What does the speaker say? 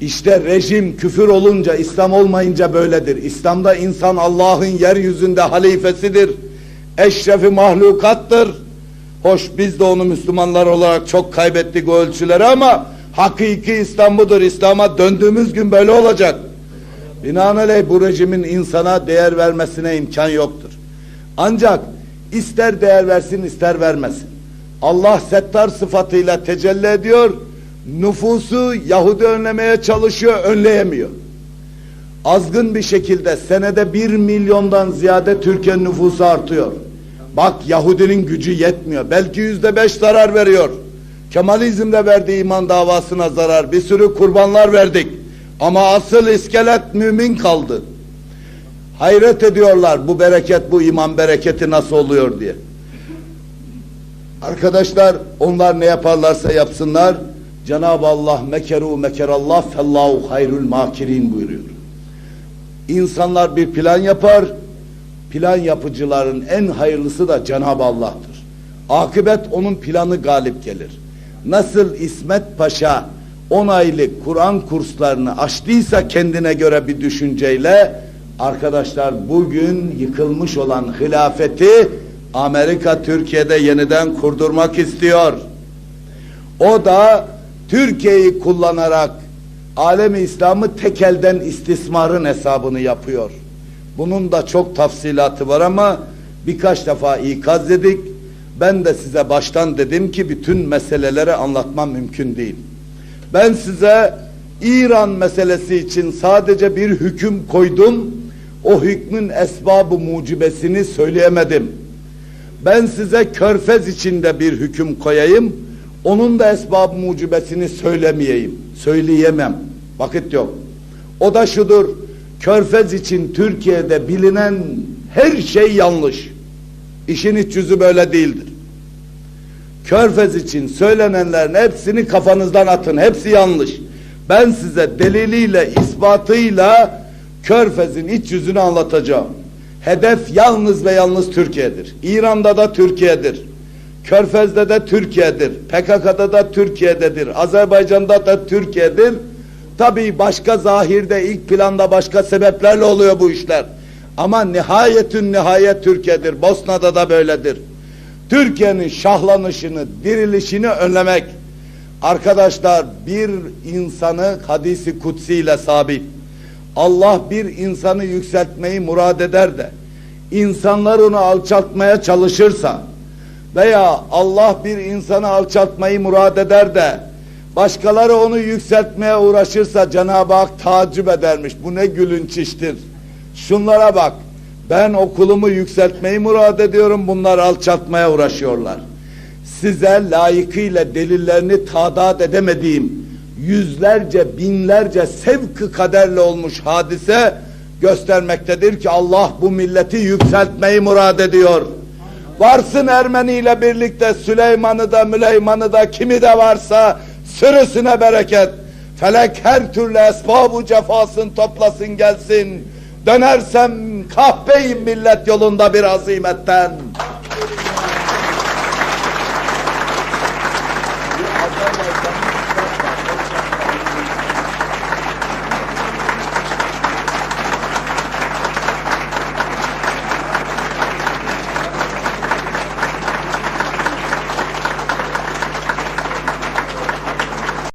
İşte rejim küfür olunca İslam olmayınca böyledir. İslam'da insan Allah'ın yeryüzünde halifesidir. Eşrefi mahlukattır. Hoş biz de onu Müslümanlar olarak çok kaybettik o ölçüleri ama hakiki İslam budur. İslam'a döndüğümüz gün böyle olacak. Binaenaleyh bu rejimin insana değer vermesine imkan yoktur. Ancak ister değer versin ister vermesin. Allah settar sıfatıyla tecelli ediyor. Nüfusu Yahudi önlemeye çalışıyor, önleyemiyor. Azgın bir şekilde senede bir milyondan ziyade Türkiye nüfusu artıyor. Bak Yahudinin gücü yetmiyor. Belki yüzde beş zarar veriyor. Kemalizmde verdiği iman davasına zarar. Bir sürü kurbanlar verdik. Ama asıl iskelet mümin kaldı. Hayret ediyorlar bu bereket, bu iman bereketi nasıl oluyor diye. Arkadaşlar onlar ne yaparlarsa yapsınlar. Cenab-ı Allah mekeru mekerallah fellahu hayrul makirin buyuruyor. İnsanlar bir plan yapar. Plan yapıcıların en hayırlısı da Cenab-ı Allah'tır. Akıbet onun planı galip gelir. Nasıl İsmet Paşa 10 aylık Kur'an kurslarını açtıysa kendine göre bir düşünceyle arkadaşlar bugün yıkılmış olan hilafeti Amerika Türkiye'de yeniden kurdurmak istiyor. O da Türkiye'yi kullanarak alemi İslam'ı tek elden istismarın hesabını yapıyor. Bunun da çok tafsilatı var ama birkaç defa ikaz dedik. Ben de size baştan dedim ki bütün meseleleri anlatmam mümkün değil. Ben size İran meselesi için sadece bir hüküm koydum. O hükmün esbabı mucibesini söyleyemedim. Ben size körfez içinde bir hüküm koyayım. Onun da esbab mucibesini söylemeyeyim. Söyleyemem. Vakit yok. O da şudur. Körfez için Türkiye'de bilinen her şey yanlış. İşin iç yüzü böyle değildir. Körfez için söylenenlerin hepsini kafanızdan atın. Hepsi yanlış. Ben size deliliyle, ispatıyla Körfez'in iç yüzünü anlatacağım. Hedef yalnız ve yalnız Türkiye'dir. İran'da da Türkiye'dir. Körfez'de de Türkiye'dir. PKK'da da Türkiye'dedir. Azerbaycan'da da Türkiye'dir. Tabii başka zahirde ilk planda başka sebeplerle oluyor bu işler. Ama nihayetün nihayet Türkiye'dir. Bosna'da da böyledir. Türkiye'nin şahlanışını, dirilişini önlemek. Arkadaşlar bir insanı hadisi kutsi ile sabit. Allah bir insanı yükseltmeyi murad eder de insanlar onu alçaltmaya çalışırsa veya Allah bir insanı alçaltmayı murad eder de başkaları onu yükseltmeye uğraşırsa Cenab-ı Hak tacip edermiş. Bu ne gülünç iştir. Şunlara bak. Ben okulumu yükseltmeyi murad ediyorum. Bunlar alçaltmaya uğraşıyorlar. Size layıkıyla delillerini tadat edemediğim yüzlerce binlerce sevk kaderle olmuş hadise göstermektedir ki Allah bu milleti yükseltmeyi murad ediyor. Varsın Ermeni ile birlikte Süleyman'ı da Müleyman'ı da kimi de varsa sürüsüne bereket. Felek her türlü esbabu cefasın toplasın gelsin. Dönersem kahpeyim millet yolunda bir azimetten.